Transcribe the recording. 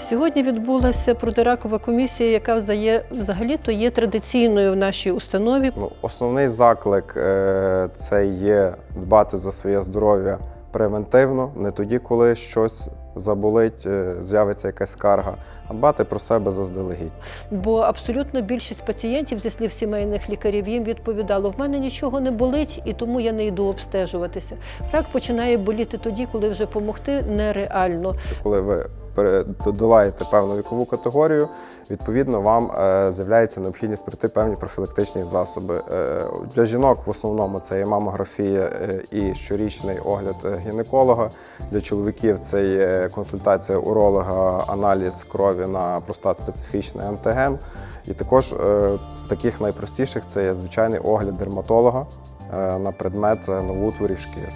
Сьогодні відбулася протиракова комісія, яка взагалі-то є традиційною в нашій установі. Ну, основний заклик е, це є дбати за своє здоров'я превентивно, не тоді, коли щось заболить, е, з'явиться якась скарга, а дбати про себе заздалегідь. Бо абсолютно більшість пацієнтів, зі слів сімейних лікарів, їм відповідало: в мене нічого не болить, і тому я не йду обстежуватися. Рак починає боліти тоді, коли вже помогти нереально. Коли ви долаєте певну вікову категорію, відповідно вам е, з'являється необхідність пройти певні профілактичні засоби. Е, Для жінок в основному це є мамографія е, і щорічний огляд гінеколога. Для чоловіків це є консультація уролога, аналіз крові на простат-специфічний антиген. І також з таких найпростіших це є звичайний огляд дерматолога на предмет новоутворів шкіри.